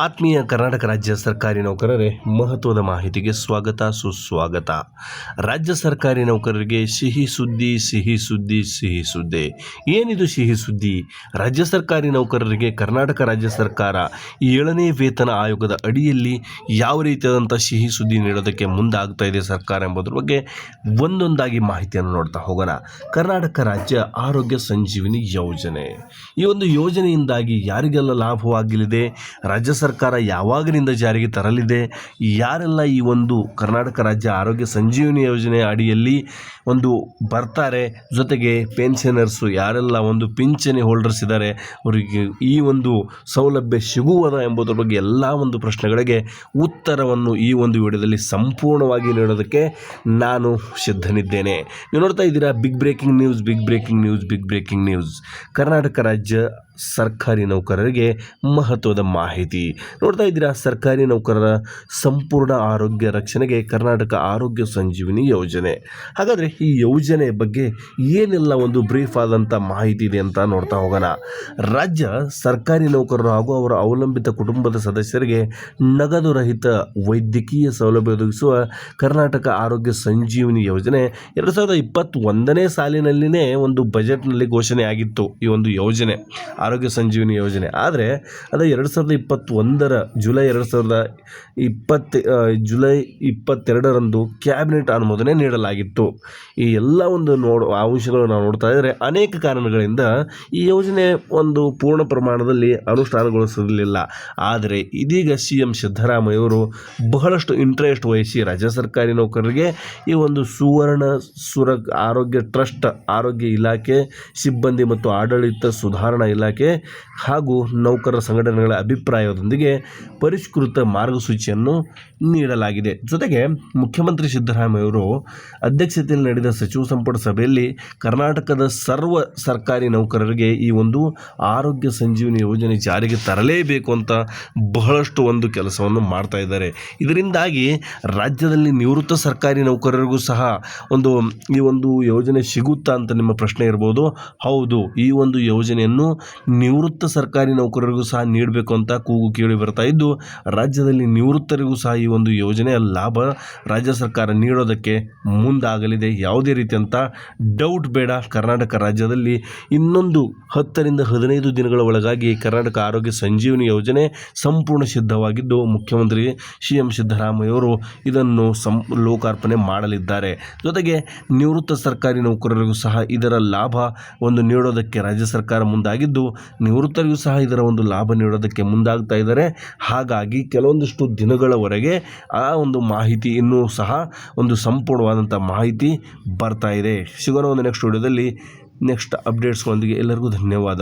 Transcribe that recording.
ಆತ್ಮೀಯ ಕರ್ನಾಟಕ ರಾಜ್ಯ ಸರ್ಕಾರಿ ನೌಕರರೇ, ಮಹತ್ವದ ಮಾಹಿತಿಗೆ ಸ್ವಾಗತ, ಸುಸ್ವಾಗತ. ರಾಜ್ಯ ಸರ್ಕಾರಿ ನೌಕರರಿಗೆ ಸಿಹಿ ಸುದ್ದಿ ಸಿಹಿ ಸುದ್ದಿ ಸಿಹಿ ಸುದ್ದಿ. ಏನಿದು ಸಿಹಿ ಸುದ್ದಿ? ರಾಜ್ಯ ಸರ್ಕಾರಿ ನೌಕರರಿಗೆ ಕರ್ನಾಟಕ ರಾಜ್ಯ ಸರ್ಕಾರ ಏಳನೇ ವೇತನ ಆಯೋಗದ ಅಡಿಯಲ್ಲಿ ಯಾವ ರೀತಿಯಾದಂಥ ಸಿಹಿ ಸುದ್ದಿ ನೀಡೋದಕ್ಕೆ ಮುಂದಾಗ್ತಾ ಇದೆ ಸರ್ಕಾರ ಎಂಬುದರ ಬಗ್ಗೆ ಒಂದೊಂದಾಗಿ ಮಾಹಿತಿಯನ್ನು ನೋಡ್ತಾ ಹೋಗೋಣ. ಕರ್ನಾಟಕ ರಾಜ್ಯ ಆರೋಗ್ಯ ಸಂಜೀವಿನಿ ಯೋಜನೆ. ಈ ಒಂದು ಯೋಜನೆಯಿಂದಾಗಿ ಯಾರಿಗೆಲ್ಲ ಲಾಭವಾಗಲಿದೆ? ರಾಜ್ಯ ಸರ್ಕಾರ ಯಾವಾಗಿನಿಂದ ಜಾರಿಗೆ ತರಲಿದೆ? ಯಾರೆಲ್ಲ ಈ ಒಂದು ಕರ್ನಾಟಕ ರಾಜ್ಯ ಆರೋಗ್ಯ ಸಂಜೀವಿನಿ ಯೋಜನೆ ಅಡಿಯಲ್ಲಿ ಒಂದು ಬರ್ತಾರೆ? ಜೊತೆಗೆ ಪೆನ್ಷನರ್ಸು ಯಾರೆಲ್ಲ ಒಂದು ಪಿಂಚಣಿ ಹೋಲ್ಡರ್ಸ್ ಇದ್ದಾರೆ? ಅವರಿಗೆ ಈ ಒಂದು ಸೌಲಭ್ಯ ಸಿಗುವುದ ಎಂಬುದರ ಬಗ್ಗೆ ಎಲ್ಲ ಒಂದು ಪ್ರಶ್ನೆಗಳಿಗೆ ಉತ್ತರವನ್ನು ಈ ಒಂದು ವಿಡಿಯೋದಲ್ಲಿ ಸಂಪೂರ್ಣವಾಗಿ ನೀಡೋದಕ್ಕೆ ನಾನು ಸಿದ್ಧನಿದ್ದೇನೆ. ನೀವು ನೋಡ್ತಾ ಇದ್ದೀರಾ big breaking news big breaking news big breaking news Karnataka ರಾಜ್ಯ ಸರ್ಕಾರಿ ನೌಕರರಿಗೆ ಮಹತ್ವದ ಮಾಹಿತಿ. ನೋಡ್ತಾ ಇದ್ದೀರಾ, ಸರ್ಕಾರಿ ನೌಕರರ ಸಂಪೂರ್ಣ ಆರೋಗ್ಯ ರಕ್ಷಣೆಗೆ ಕರ್ನಾಟಕ ಆರೋಗ್ಯ ಸಂಜೀವಿನಿ ಯೋಜನೆ. ಹಾಗಾದರೆ ಈ ಯೋಜನೆ ಬಗ್ಗೆ ಏನೆಲ್ಲ ಒಂದು ಬ್ರೀಫ್ ಆದಂಥ ಮಾಹಿತಿ ಇದೆ ಅಂತ ನೋಡ್ತಾ ಹೋಗೋಣ. ರಾಜ್ಯ ಸರ್ಕಾರಿ ನೌಕರರು ಹಾಗೂ ಅವರ ಅವಲಂಬಿತ ಕುಟುಂಬದ ಸದಸ್ಯರಿಗೆ ನಗದು ರಹಿತ ವೈದ್ಯಕೀಯ ಸೌಲಭ್ಯ ಒದಗಿಸುವ ಕರ್ನಾಟಕ ಆರೋಗ್ಯ ಸಂಜೀವಿನಿ ಯೋಜನೆ ಎರಡು ಸಾವಿರದ ಇಪ್ಪತ್ತೊಂದನೇ ಸಾಲಿನಲ್ಲಿನೇ ಒಂದು ಬಜೆಟ್ನಲ್ಲಿ ಘೋಷಣೆ ಆಗಿತ್ತು ಈ ಒಂದು ಯೋಜನೆ. ಆರೋಗ್ಯ ಸಂಜೀವಿನಿ ಯೋಜನೆ. ಆದರೆ ಅದು ಎರಡು ಸಾವಿರದ ಇಪ್ಪತ್ತೊಂದರ ಜುಲೈ ಎರಡು ಸಾವಿರದ ಇಪ್ಪತ್ತು ಜುಲೈ ಇಪ್ಪತ್ತೆರಡರಂದು ಕ್ಯಾಬಿನೆಟ್ ಅನುಮೋದನೆ ನೀಡಲಾಗಿತ್ತು. ಈ ಎಲ್ಲ ಒಂದು ನೋಡು ಅಂಶಗಳು ನಾವು ನೋಡ್ತಾ ಇದ್ದರೆ ಅನೇಕ ಕಾರಣಗಳಿಂದ ಈ ಯೋಜನೆ ಒಂದು ಪೂರ್ಣ ಪ್ರಮಾಣದಲ್ಲಿ ಅನುಷ್ಠಾನಗೊಳಿಸಿರಲಿಲ್ಲ ಆದರೆ ಇದೀಗ ಸಿ ಎಂ ಸಿದ್ದರಾಮಯ್ಯವರು ಬಹಳಷ್ಟು ಇಂಟ್ರೆಸ್ಟ್ ವಹಿಸಿ ರಾಜ್ಯ ಸರ್ಕಾರಿ ನೌಕರರಿಗೆ ಈ ಒಂದು ಸುವರ್ಣ ಸುರ, ಆರೋಗ್ಯ ಟ್ರಸ್ಟ್, ಆರೋಗ್ಯ ಇಲಾಖೆ, ಸಿಬ್ಬಂದಿ ಮತ್ತು ಆಡಳಿತ ಸುಧಾರಣಾ ಇಲಾಖೆ ಹಾಗೂ ನೌಕರರ ಸಂಘಟನೆಗಳ ಅಭಿಪ್ರಾಯದೊಂದಿಗೆ ಪರಿಷ್ಕೃತ ಮಾರ್ಗಸೂಚಿಯನ್ನು ನೀಡಲಾಗಿದೆ. ಜೊತೆಗೆ ಮುಖ್ಯಮಂತ್ರಿ ಸಿದ್ದರಾಮಯ್ಯವರು ಅಧ್ಯಕ್ಷತೆಯಲ್ಲಿ ನಡೆದ ಸಚಿವ ಸಂಪುಟ ಸಭೆಯಲ್ಲಿ ಕರ್ನಾಟಕದ ಸರ್ವ ಸರ್ಕಾರಿ ನೌಕರರಿಗೆ ಈ ಒಂದು ಆರೋಗ್ಯ ಸಂಜೀವಿನಿ ಯೋಜನೆ ಜಾರಿಗೆ ತರಲೇಬೇಕು ಅಂತ ಬಹಳಷ್ಟು ಒಂದು ಕೆಲಸವನ್ನು ಮಾಡ್ತಾ ಇದ್ದಾರೆ. ಇದರಿಂದಾಗಿ ರಾಜ್ಯದಲ್ಲಿ ನಿವೃತ್ತ ಸರ್ಕಾರಿ ನೌಕರರಿಗೂ ಸಹ ಒಂದು ಈ ಒಂದು ಯೋಜನೆ ಸಿಗುತ್ತಾ ಅಂತ ನಿಮ್ಮ ಪ್ರಶ್ನೆ ಇರ್ಬೋದು. ಹೌದು, ಈ ಒಂದು ಯೋಜನೆಯನ್ನು ನಿವೃತ್ತ ಸರ್ಕಾರಿ ನೌಕರರಿಗೂ ಸಹ ನೀಡಬೇಕು ಅಂತ ಕೂಗು ಕೇಳಿ ಬರ್ತಾ ಇದ್ದು, ರಾಜ್ಯದಲ್ಲಿ ನಿವೃತ್ತರಿಗೂ ಸಹ ಈ ಒಂದು ಯೋಜನೆಯ ಲಾಭ ರಾಜ್ಯ ಸರ್ಕಾರ ನೀಡೋದಕ್ಕೆ ಮುಂದಾಗಲಿದೆ. ಯಾವುದೇ ರೀತಿಯಂಥ ಡೌಟ್ ಬೇಡ. ಕರ್ನಾಟಕ ರಾಜ್ಯದಲ್ಲಿ ಇನ್ನೊಂದು ಹತ್ತರಿಂದ ಹದಿನೈದು ದಿನಗಳ ಒಳಗಾಗಿ ಕರ್ನಾಟಕ ಆರೋಗ್ಯ ಸಂಜೀವಿನಿ ಯೋಜನೆ ಸಂಪೂರ್ಣ ಸಿದ್ಧವಾಗಿದ್ದು, ಮುಖ್ಯಮಂತ್ರಿ ಸಿ ಎಂ ಸಿದ್ದರಾಮಯ್ಯವರು ಇದನ್ನು ಸಂ ಲೋಕಾರ್ಪಣೆ ಮಾಡಲಿದ್ದಾರೆ. ಜೊತೆಗೆ ನಿವೃತ್ತ ಸರ್ಕಾರಿ ನೌಕರರಿಗೂ ಸಹ ಇದರ ಲಾಭ ಒಂದು ನೀಡೋದಕ್ಕೆ ರಾಜ್ಯ ಸರ್ಕಾರ ಮುಂದಾಗಿದ್ದು ನಿವೃತ್ತರಿಗೂ ಸಹ ಇದರ ಒಂದು ಲಾಭ ನೀಡೋದಕ್ಕೆ ಮುಂದಾಗ್ತಾ ಇದ್ದಾರೆ. ಹಾಗಾಗಿ ಕೆಲವೊಂದಿಷ್ಟು ದಿನಗಳವರೆಗೆ ಆ ಒಂದು ಮಾಹಿತಿ ಇನ್ನೂ ಸಹ ಒಂದು ಸಂಪೂರ್ಣವಾದಂಥ ಮಾಹಿತಿ ಬರ್ತಾ ಇದೆ. ಸಿಗೋಣ ಒಂದು ನೆಕ್ಸ್ಟ್ ವಿಡಿಯೋದಲ್ಲಿ ನೆಕ್ಸ್ಟ್ ಅಪ್ಡೇಟ್ಸ್ಗಳೊಂದಿಗೆ ಎಲ್ಲರಿಗೂ ಧನ್ಯವಾದ.